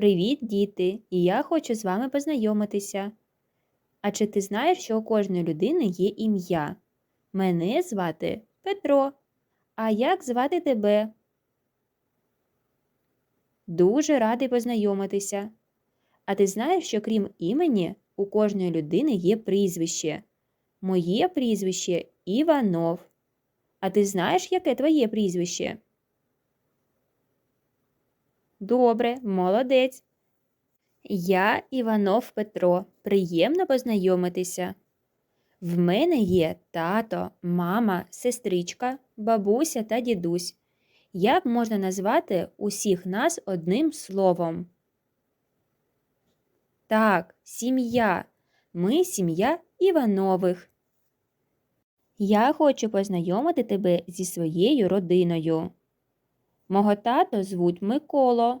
Привіт, діти! І я хочу з вами познайомитися. А чи ти знаєш, що у кожної людини є ім'я? Мене звати Петро. А як звати тебе? Дуже радий познайомитися. А ти знаєш, що крім імені, у кожної людини є прізвище. Моє прізвище Іванов. А ти знаєш, яке твоє прізвище? Добре, молодець. Я Іванов Петро. Приємно познайомитися. В мене є тато, мама, сестричка, бабуся та дідусь. Як можна назвати усіх нас одним словом? Так, сім'я. Ми сім'я Іванових. Я хочу познайомити тебе зі своєю родиною. Мого тато звуть Миколо.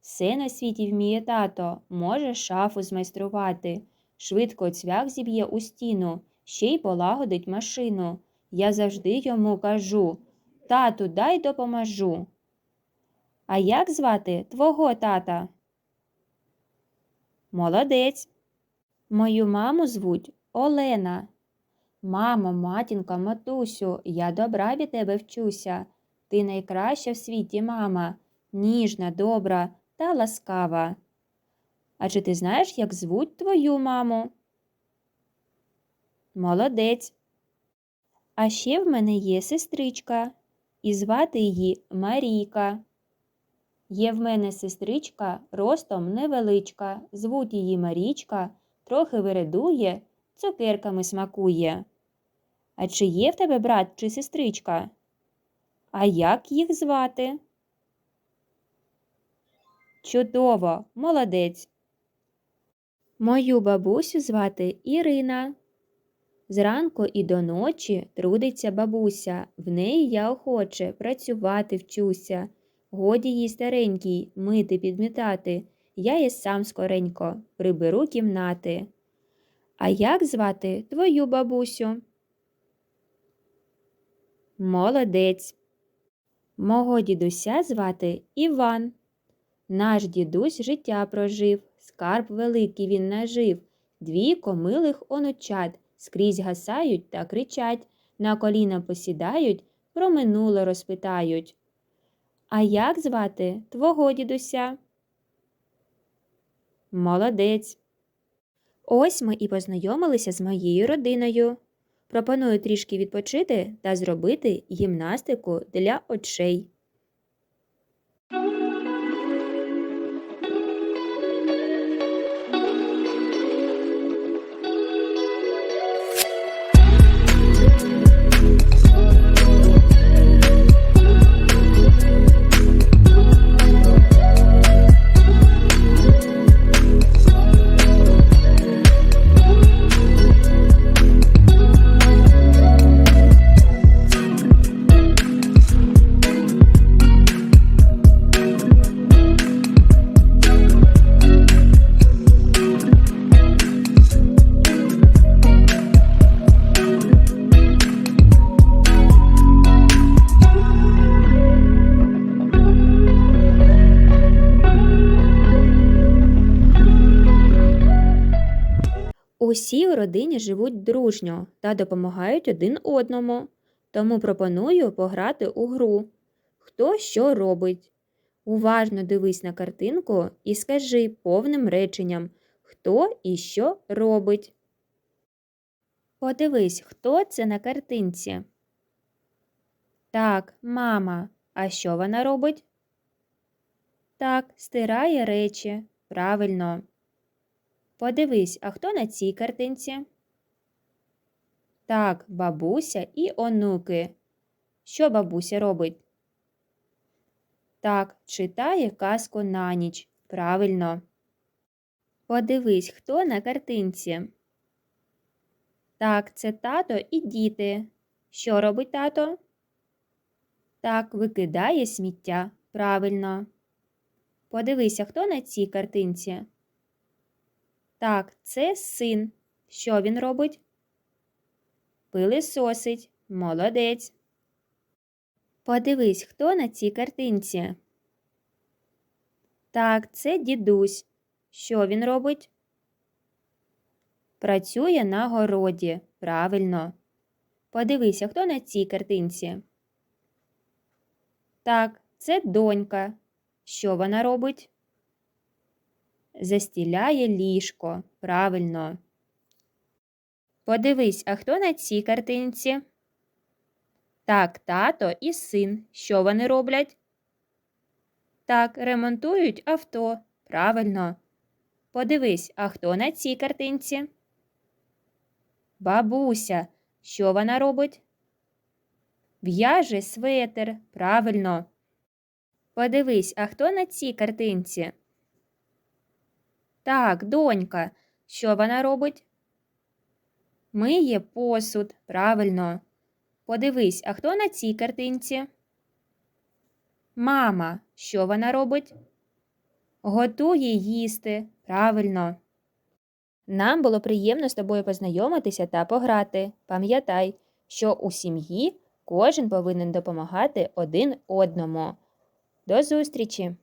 Все на світі вміє тато, може шафу змайструвати, швидко цвях зіб'є у стіну, ще й полагодить машину. Я завжди йому кажу Тату, дай допоможу. А як звати твого тата? Молодець. Мою маму звуть Олена. Мамо, матінко, матусю, я добра від тебе вчуся. Ти найкраща в світі мама, ніжна, добра та ласкава. А чи ти знаєш, як звуть твою маму? Молодець. А ще в мене є сестричка, і звати її Марійка. Є в мене сестричка ростом невеличка, звуть її Марічка, трохи виредує, цукерками смакує. А чи є в тебе брат чи сестричка? А як їх звати? Чудово, молодець. Мою бабусю звати Ірина. Зранку і до ночі трудиться бабуся, в неї я охоче працювати вчуся. Годі їй старенькій мити підмітати, я і сам скоренько приберу кімнати. А як звати твою бабусю? Молодець. Мого дідуся звати Іван. Наш дідусь життя прожив, скарб великий він нажив, двійко милих онучат скрізь гасають та кричать, на коліна посідають, про минуле розпитають. А як звати твого дідуся? Молодець. Ось ми і познайомилися з моєю родиною. Пропоную трішки відпочити та зробити гімнастику для очей. Усі у родині живуть дружньо та допомагають один одному. Тому пропоную пограти у гру. Хто що робить? Уважно дивись на картинку і скажи повним реченням, хто і що робить. Подивись, хто це на картинці. Так, мама. А що вона робить? Так, стирає речі. Правильно. Подивись, а хто на цій картинці? Так, бабуся і онуки. Що бабуся робить? Так, читає казку на ніч. Правильно. Подивись, хто на картинці. Так, це тато і діти. Що робить тато? Так, викидає сміття. Правильно. Подивися, хто на цій картинці. Так, це син. Що він робить? Пилисосить. Молодець. Подивись, хто на цій картинці. Так, це дідусь. Що він робить? Працює на городі. Правильно. Подивися, хто на цій картинці. Так, це донька. Що вона робить? Застіляє ліжко. Правильно. Подивись, а хто на цій картинці? Так, тато і син. Що вони роблять? Так, ремонтують авто. Правильно. Подивись, а хто на цій картинці? Бабуся. Що вона робить? В'яже светер. Правильно. Подивись, а хто на цій картинці? Так, донька. Що вона робить? Миє посуд. Правильно. Подивись, а хто на цій картинці? Мама. Що вона робить? Готує їсти. Правильно. Нам було приємно з тобою познайомитися та пограти. Пам'ятай, що у сім'ї кожен повинен допомагати один одному. До зустрічі!